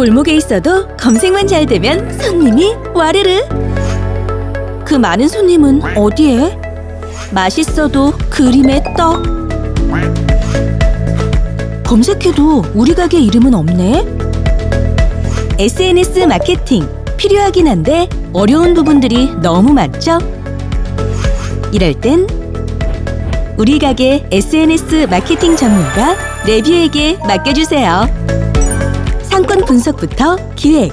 골목에 있어도 검색만 잘 되면 손님이 와르르. 그 많은 손님은 어디에? 맛있어도 그림의 떡. 검색해도 우리 가게 이름은 없네. SNS 마케팅 필요하긴 한데 어려운 부분들이 너무 많죠? 이럴 땐 우리 가게 SNS 마케팅 전문가 레뷰에게 맡겨주세요. 분석부터 기획,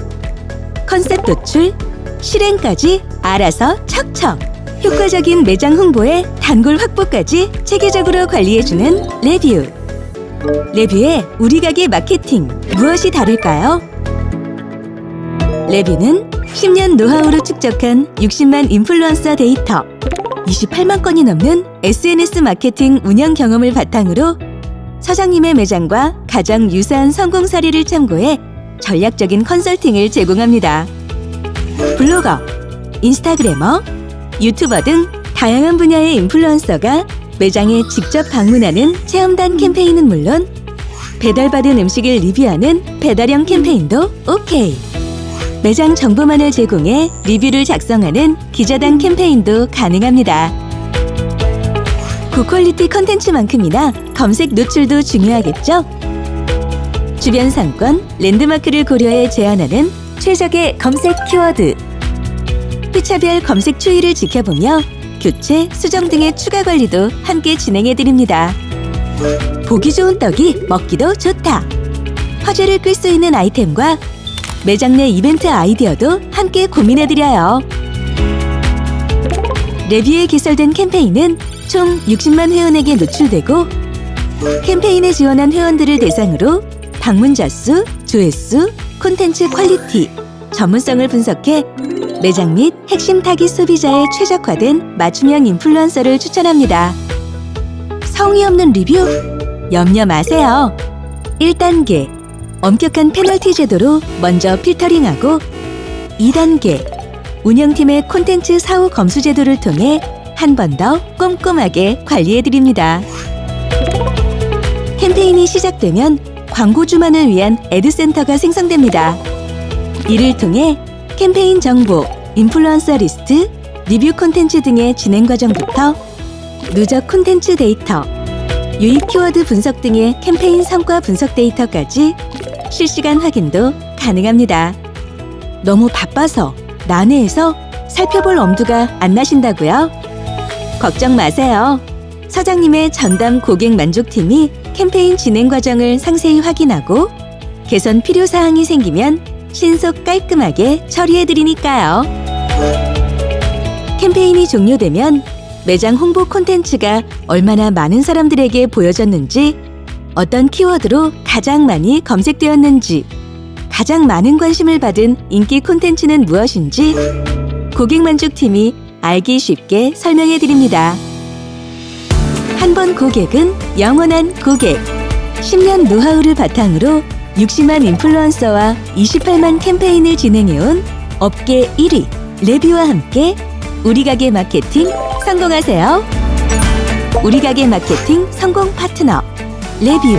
컨셉 도출, 실행까지 알아서 척척. 효과적인 매장 홍보에 단골 확보까지 체계적으로 관리해주는 레뷰. 레뷰의 우리 가게 마케팅 무엇이 다를까요? 레뷰는 10년 노하우로 축적한 60만 인플루언서 데이터, 28만 건이 넘는 SNS 마케팅 운영 경험을 바탕으로 사장님의 매장과 가장 유사한 성공 사례를 참고해 전략적인 컨설팅을 제공합니다. 블로거, 인스타그래머, 유튜버 등 다양한 분야의 인플루언서가 매장에 직접 방문하는 체험단 캠페인은 물론 배달받은 음식을 리뷰하는 배달형 캠페인도 오케이. 매장 정보만을 제공해 리뷰를 작성하는 기자단 캠페인도 가능합니다. 고퀄리티 컨텐츠만큼이나 검색 노출도 중요하겠죠? 주변 상권, 랜드마크를 고려해 제안하는 최적의 검색 키워드. 회차별 검색 추이를 지켜보며 교체, 수정 등의 추가 관리도 함께 진행해 드립니다. 보기 좋은 떡이 먹기도 좋다. 화제를 끌 수 있는 아이템과 매장 내 이벤트 아이디어도 함께 고민해 드려요. 레뷰에 개설된 캠페인은 총 60만 회원에게 노출되고 캠페인에 지원한 회원들을 대상으로 방문자 수, 조회수, 콘텐츠 퀄리티, 전문성을 분석해 매장 및 핵심 타깃 소비자에 최적화된 맞춤형 인플루언서를 추천합니다. 성의 없는 리뷰? 염려 마세요. 1단계 엄격한 페널티 제도로 먼저 필터링하고 2단계 운영팀의 콘텐츠 사후 검수 제도를 통해 한 번 더 꼼꼼하게 관리해 드립니다. 캠페인이 시작되면 광고주만을 위한 애드센터가 생성됩니다. 이를 통해 캠페인 정보, 인플루언서 리스트, 리뷰 콘텐츠 등의 진행 과정부터 누적 콘텐츠 데이터, 유입 키워드 분석 등의 캠페인 성과 분석 데이터까지 실시간 확인도 가능합니다. 너무 바빠서 난해해서 살펴볼 엄두가 안 나신다고요? 걱정 마세요. 사장님의 전담 고객 만족팀이 캠페인 진행 과정을 상세히 확인하고 개선 필요 사항이 생기면 신속 깔끔하게 처리해 드리니까요. 캠페인이 종료되면 매장 홍보 콘텐츠가 얼마나 많은 사람들에게 보여졌는지, 어떤 키워드로 가장 많이 검색되었는지, 가장 많은 관심을 받은 인기 콘텐츠는 무엇인지 고객 만족팀이 알기 쉽게 설명해 드립니다. 한 번 고객은 영원한 고객. 10년 노하우를 바탕으로 60만 인플루언서와 28만 캠페인을 진행해온 업계 1위 레뷰와 함께 우리 가게 마케팅 성공하세요. 우리 가게 마케팅 성공 파트너 레뷰.